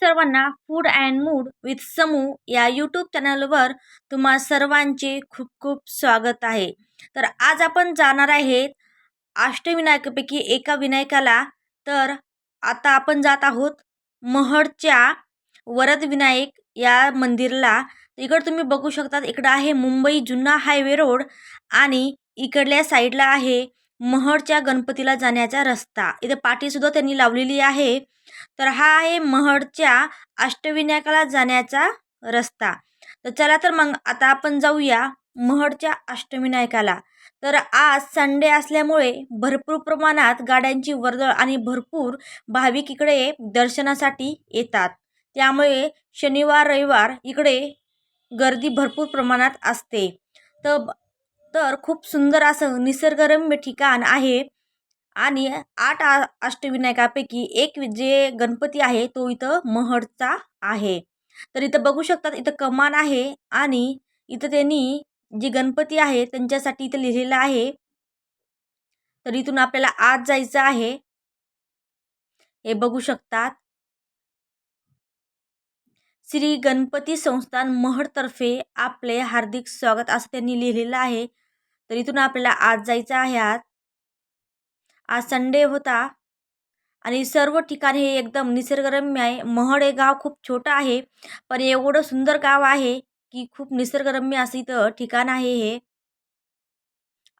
सर्वांना food and mood with Samu या YouTube चॅनलवर तुम्हा सर्वांचे खूप खूप स्वागत आहे. तर आज आपण जाणार आहेत अष्टविनायकापैकी एका विनायकाला. तर आता आपण जात आहोत महडच्या वरद विनायक या मंदिरला. इकडं तुम्ही बघू शकतात इकडं आहे मुंबई जुना हायवे रोड आणि इकडल्या साईडला आहे महडच्या गणपतीला जाण्याचा रस्ता. इथे पाठीसुद्धा त्यांनी लावलेली आहे. तर हा आहे महडच्या अष्टविनायकाला जाण्याचा रस्ता. तर चला तर मग आता आपण जाऊया महडच्या अष्टविनायकाला. तर आज संडे असल्यामुळे भरपूर प्रमाणात गाड्यांची वर्दळ आणि भरपूर भाविक इकडे दर्शनासाठी येतात. त्यामुळे शनिवार रविवार इकडे गर्दी भरपूर प्रमाणात असते. तर तर खूप सुंदर असं निसर्गरम्य ठिकाण आहे. आणि आठ आ अष्टविनायकापैकी एक जे गणपती आहे तो इथं महडचा आहे. तर इथं बघू शकतात इथं कमान आहे आणि इथं त्यांनी जे गणपती आहे त्यांच्यासाठी इथं लिहिलेलं आहे. तर इथून आपल्याला आज जायचं आहे. हे बघू शकतात. श्री गणपती संस्थान महडतर्फे आपले हार्दिक स्वागत असं त्यांनी लिहिलेलं आहे. तर इथून आपल्याला आज जायचं आहे आज आज संडे होता आणि सर्व ठिकाण हे एकदम निसर्गरम्य आहे. महड हे गाव खूप छोटं आहे पण एवढं सुंदर गाव आहे की खूप निसर्गरम्य असं इथं ठिकाण आहे हे.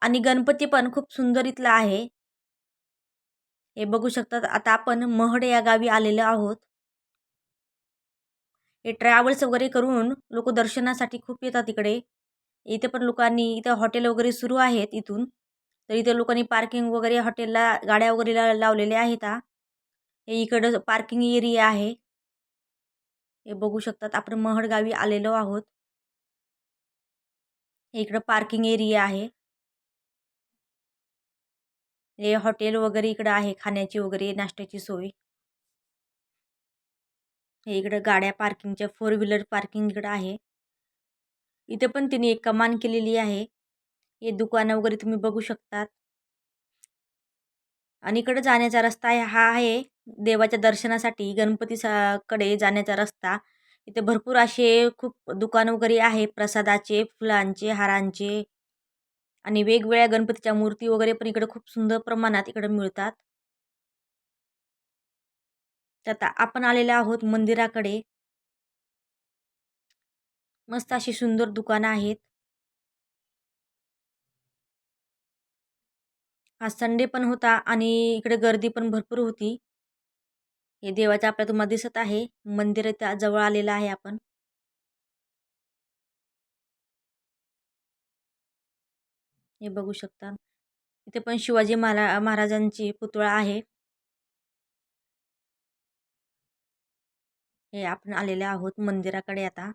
आणि गणपती पण खूप सुंदर इथलं आहे. हे बघू शकतात आता आपण महड या गावी आलेलो आहोत. हे ट्रॅव्हल्स वगैरे करून लोक दर्शनासाठी खूप येतात इकडे. इथे पण लोकांनी इथं हॉटेल वगैरे सुरू आहेत इथून. तर इथे लोकांनी पार्किंग वगैरे हॉटेलला गाड्या वगैरे ला लावलेल्या आहेत हा. हे इकडं पार्किंग एरिया आहे. हे बघू शकतात आपण महडगावी आलेलो आहोत. हे इकडं पार्किंग एरिया आहे. हे हॉटेल वगैरे इकडं आहे खाण्याची वगैरे नाश्त्याची सोय. हे इकडं गाड्या पार्किंगच्या फोर व्हीलर पार्किंग इकडं आहे. इथे पण तिने एक कमान केलेली आहे. हे दुकानं वगैरे तुम्ही बघू शकतात. आणि इकडे जाण्याचा रस्ता आहे हा आहे देवाच्या दर्शनासाठी गणपती कडे जाण्याचा रस्ता. इथे भरपूर असे खूप दुकान वगैरे आहे प्रसादाचे फुलांचे हारांचे आणि वेगवेगळ्या गणपतीच्या मूर्ती वगैरे पण इकडे खूप सुंदर प्रमाणात इकडे मिळतात. आता आपण आलेलो आहोत मंदिराकडे. मस्त अशी सुंदर दुकानं आहेत. आज संडे पण होता आणि इकडे गर्दी पण भरपूर होती. हे देवाचं आपल्या तुम्हाला दिसत आहे. मंदिर त्या जवळ आलेलं आहे आपण. हे बघू शकता. इथे पण शिवाजी महारा महाराजांची पुतळा आहे. हे आपण आलेले आहोत मंदिराकडे आता.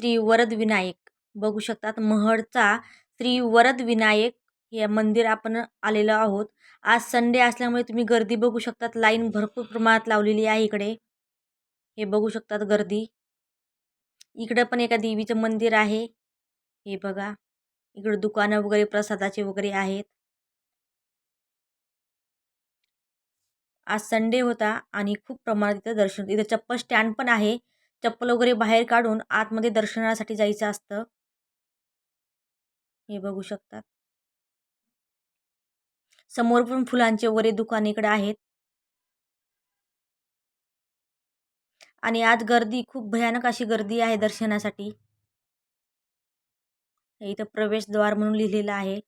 श्री वरद विनायक. बघू शकतात महडचा श्री वरद विनायक हे मंदिर आपण आलेलो आहोत. आज संडे असल्यामुळे तुम्ही गर्दी बघू शकतात. लाईन भरपूर प्रमाणात लावलेली आहे इकडे. हे बघू शकतात गर्दी. इकडं पण एका देवीचं मंदिर आहे. हे बघा. इकडं दुकानं वगैरे प्रसादाचे वगैरे आहेत. आज संडे होता आणि खूप प्रमाणात इथं दर्शन इथं चप्पल स्टँड पण आहे. चप्पल वगैरे बाहेर काढून आतमध्ये दर्शनासाठी जायचं असतं. हे बघू शकतात. समोर पण फुलांचे वगैरे दुकान इकडे आहेत. आणि आज गर्दी खूप भयानक अशी गर्दी आहे दर्शनासाठी. इथं प्रवेशद्वार म्हणून लिहिलेलं आहे.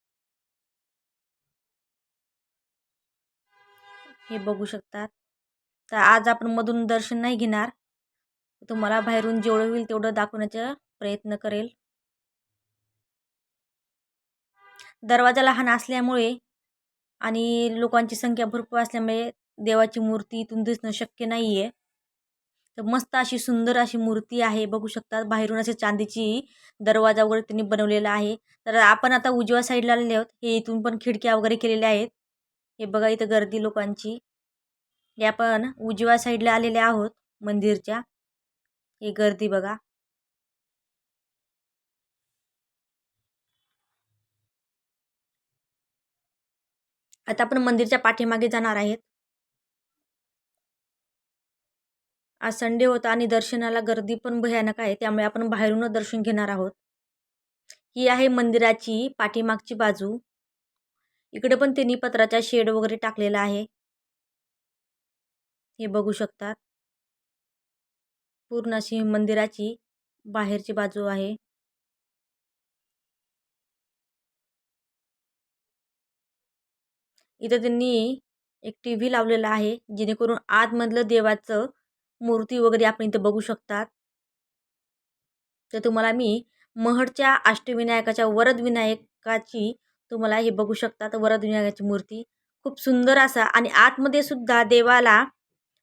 हे बघू शकतात. तर आज आपण मधून दर्शन नाही घेणार. तुम्हाला बाहेरून जेवढं होईल तेवढं दाखवण्याचा प्रयत्न करेल. दरवाजा लहान असल्यामुळे आणि लोकांची संख्या भरपूर असल्यामुळे देवाची मूर्ती इथून दिसणं शक्य नाही आहे तर मस्त अशी सुंदर अशी मूर्ती आहे बघू शकतात. बाहेरून असे चांदीची दरवाजा वगैरे त्यांनी बनवलेला आहे. तर आपण आता उजव्या साईडला आलेले आहोत. हे इथून पण खिडक्या वगैरे केलेल्या आहेत. हे बघा इथं गर्दी लोकांची. हे आपण उजव्या साईडला आलेले आहोत मंदिरच्या. ही गर्दी बघा. आता आपण मंदिरच्या पाठीमागे जाणार आहेत. आज संडे होता आणि दर्शनाला गर्दी पण भयानक आहे त्यामुळे आपण बाहेरूनच दर्शन घेणार आहोत. ही आहे मंदिराची पाठीमागची बाजू. इकडे पण त्यांनी पत्राचा शेड वगैरे टाकलेला आहे. हे बघू शकतात. पूर्ण अशी मंदिराची बाहेरची बाजू आहे. इथं त्यांनी एक टी व्ही लावलेला आहे जेणेकरून आतमधलं देवाचं मूर्ती वगैरे आपण इथं बघू शकतात. तर तुम्हाला मी महडच्या अष्टविनायकाच्या वरद विनायकाची तुम्हाला हे बघू शकतात वरद विनायकाची मूर्ती. खूप सुंदर असा आणि आतमध्ये सुद्धा देवाला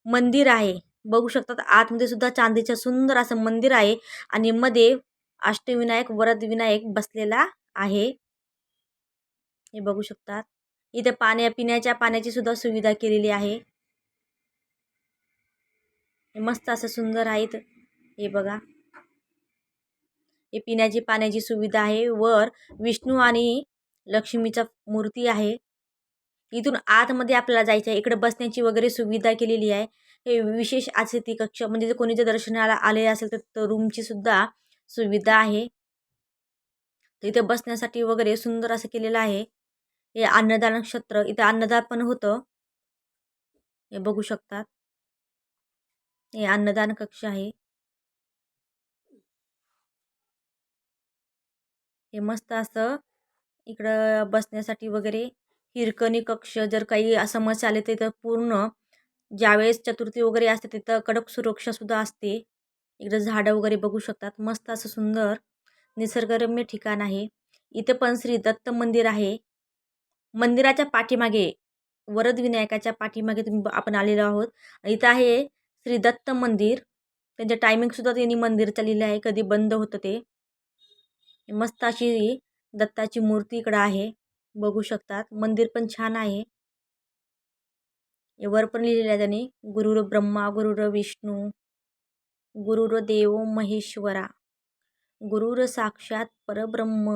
मंदिर आहे. बघू शकतात आतमध्ये सुद्धा चांदीचं सुंदर असं मंदिर आहे आणि मध्ये अष्टविनायक वरद विनायक बसलेला आहे. हे बघू शकतात. इथे पाण्या पिण्याच्या पाण्याची सुद्धा सुविधा केलेली आहे. मस्त असं सुंदर आहेत हे बघा. हे पिण्याची पाण्याची सुविधा आहे. वर विष्णू आणि लक्ष्मीचा मूर्ती आहे. इथून आतमध्ये आपल्याला जायचं आहे. इकडे बसण्याची वगैरे सुविधा केलेली आहे. हे विशेष अतिथी कक्ष म्हणजे जर कोणी जर दर्शनाला आले असेल तर रूमची सुद्धा सुविधा आहे. इथे बसण्यासाठी वगैरे सुंदर असं केलेलं आहे. हे अन्नदान क्षेत्र इथे अन्नदान पण होतं. हे बघू शकतात. हे अन्नदान कक्ष आहे. हे मस्त असं इकडं बसण्यासाठी वगैरे हिरकणी कक्ष जर काही समस्या आले तर पूर्ण ज्यावेळेस चतुर्थी वगैरे असते तिथं कडक सुरक्षासुद्धा असते. इकडं झाडं वगैरे बघू शकतात. मस्त असं सुंदर निसर्गरम्य ठिकाण आहे. इथं पण श्री दत्त मंदिर आहे. मंदिराच्या पाठीमागे वरद विनायकाच्या पाठीमागे तुम्ही आपण आलेलो आहोत. इथं आहे श्री दत्त मंदिर. त्यांचं टायमिंगसुद्धा त्यांनी मंदिरचं लिहिलं आहे. कधी बंद होतं ते. मस्त अशी दत्ताची मूर्ती इकडं आहे. बघू शकतात. मंदिर पण छान आहे. वर पण लिहिलेलं आहे त्यांनी. गुरुर ब्रह्मा गुरुर विष्णू गुरुर देव महेश्वरा गुरुर साक्षात परब्रह्म.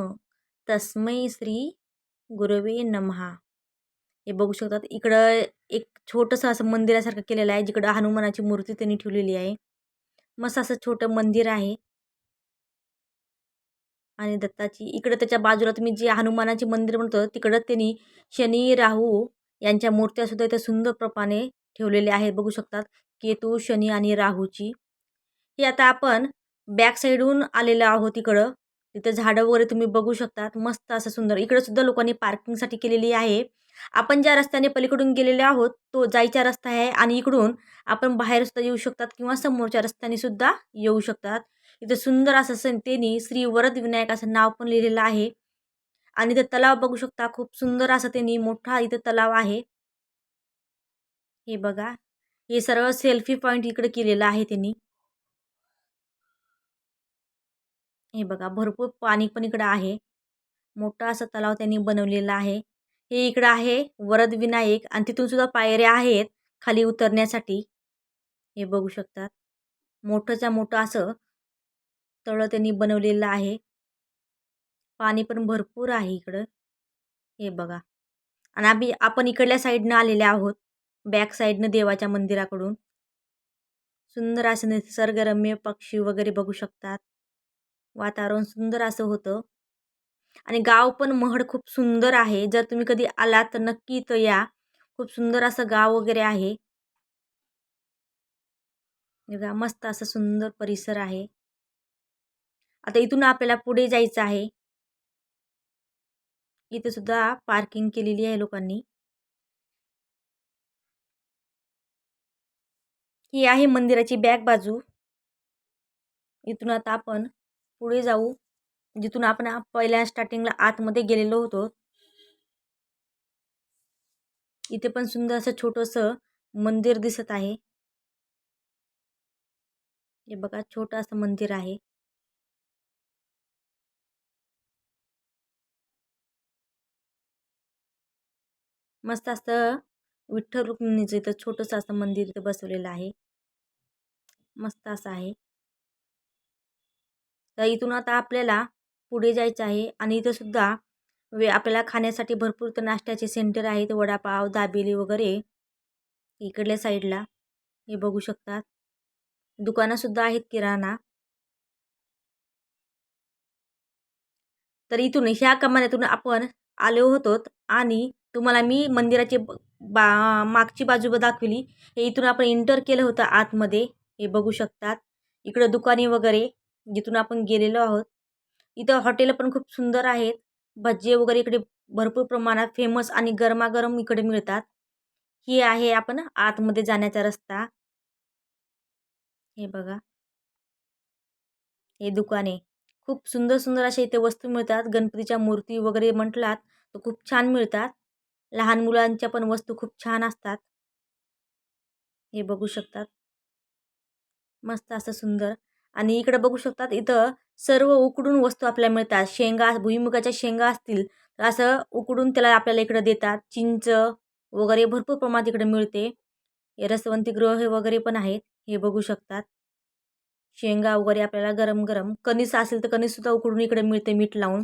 तस्मै श्री गुरवे नमहा. हे बघू शकतात इकडं एक छोटंसं असं मंदिरासारखं केलेलं आहे जिकडं हनुमानाची मूर्ती त्यांनी ठेवलेली आहे. मस्त असं छोटं मंदिर आहे. आणि दत्ताची इकडं त्याच्या बाजूला तुम्ही जे हनुमानाचे मंदिर म्हणतो तिकडं त्यांनी शनी राहू यांच्या मूर्त्यासुद्धा इथं सुंदर प्रमाणे ठेवलेल्या आहेत. बघू शकतात केतू शनी आणि राहूची. ही आता आपण बॅक साईडहून आलेलो आहोत इकडं. तिथं झाडं वगैरे तुम्ही बघू शकतात मस्त असं सुंदर. इकडं सुद्धा लोकांनी पार्किंगसाठी केलेली आहे. आपण ज्या रस्त्याने पलीकडून गेलेले आहोत तो जायचा रस्ता आहे आणि इकडून आपण बाहेर सुद्धा येऊ शकतात किंवा समोरच्या रस्त्याने सुद्धा येऊ शकतात. इथं सुंदर असं त्यांनी श्री वरद विनायक असं नाव पण लिहिलेलं आहे. आणि इथं तलाव बघू शकता खूप सुंदर असं त्यांनी मोठा इथं तलाव आहे. हे बघा. हे सर्व सेल्फी पॉईंट इकडे केलेलं आहे त्यांनी. हे बघा भरपूर पाणी पण इकडं आहे. मोठा असा तलाव त्यांनी बनवलेला आहे. हे इकडं आहे वरद विनायक आणि तिथून सुद्धा पायऱ्या आहेत खाली उतरण्यासाठी. हे बघू शकतात मोठंच्या मोठं असं तळं त्यांनी बनवलेलं आहे. पाणी पण भरपूर आहे इकडं. हे बघा. आणि आम्ही आपण इकडल्या साईडनं आलेले आहोत बॅक साईडनं देवाच्या मंदिराकडून. सुंदर असं निसर्गरम्य पक्षी वगैरे बघू शकतात. वातावरण सुंदर असं होतं. आणि गाव पण महड खूप सुंदर आहे. जर तुम्ही कधी आलात तर नक्की तर या. खूप सुंदर असं गाव वगैरे आहे. मस्त असं सुंदर परिसर आहे. आता इथून आपल्याला पुढे जायचं आहे. इथे सुद्धा पार्किंग केलेली आहे लोकांनी. ही आहे मंदिराची बॅक बाजू. इथून आता आपण पुढे जाऊ जिथून आपण पहिल्या स्टार्टिंगला आतमध्ये गेलेलो होतो. इथे पण सुंदर असं छोटंसं मंदिर दिसत आहे. हे बघा छोटं असं मंदिर आहे. मस्त असं विठ्ठल रुक्मिणीचं इथं छोटंसं असं मंदिर इथं बसवलेलं आहे. मस्त असं आहे. तर इथून आता आपल्याला पुढे जायचं आहे. आणि इथं सुद्धा वे आपल्याला खाण्यासाठी भरपूर तर नाश्त्याचे सेंटर आहेत. वडापाव दाबेली वगैरे इकडल्या साईडला हे बघू शकतात. दुकानंसुद्धा आहेत किराणा. तर इथून ह्या कमान्यातून आपण आलो होतो आणि तुम्हाला मी मंदिराची बा मागची बाजू दाखवली. हे इथून आपण इंटर केलं होतं आतमध्ये. हे बघू शकतात. इकडं दुकाने वगैरे जिथून आपण गेलेलो आहोत. इथं हॉटेल पण खूप सुंदर आहेत. भज्जे वगैरे इकडे भरपूर प्रमाणात फेमस आणि गरमागरम इकडे मिळतात. ही आहे आपण आतमध्ये जाण्याचा रस्ता. हे बघा. हे दुकाने. खूप सुंदर सुंदर अशा इथे वस्तू मिळतात. गणपतीच्या मूर्ती वगैरे म्हटलात तर खूप छान मिळतात. लहान मुलांच्या पण वस्तू खूप छान असतात. हे बघू शकतात. मस्त असं सुंदर. आणि इकडे बघू शकतात इथं सर्व उकडून वस्तू आपल्याला मिळतात. शेंगा भुईमुगाच्या शेंगा असतील तर असं उकडून त्याला आपल्याला इकडं देतात. चिंच वगैरे भरपूर प्रमाणात इकडे मिळते. हे रसवंती गृह वगैरे पण आहेत हे बघू शकतात. शेंगा वगैरे आपल्याला गरम गरम. कणीस असेल तर कणीससुद्धा उकडून इकडे मिळते मीठ लावून.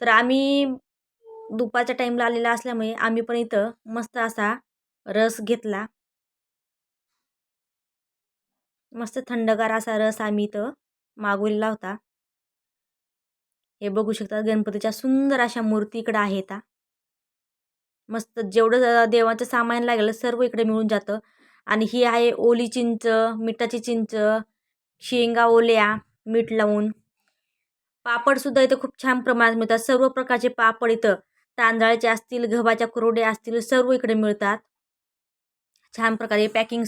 तर आम्ही दुपारच्या टाईमला आलेला असल्यामुळे आम्ही पण इथं मस्त असा रस घेतला. मस्त थंडगार असा रस आम्ही इथं मागवलेला होता. हे बघू शकता गणपतीच्या सुंदर अशा मूर्ती इकडं आहेत मस्त जेवढं देवाचं सामान लागेल सर्व इकडे मिळून जातं. आणि ही आहे ओली चिंच मिठाची चिंच शेंगा ओल्या मीठ लावून. पापडसुद्धा इथं खूप छान प्रमाणात मिळतात. सर्व प्रकारचे पापड इथं तांदळाचे असतील गव्हाच्या कुरोडे असतील सर्व इकडे मिळतात. छान प्रकारे पॅकिंग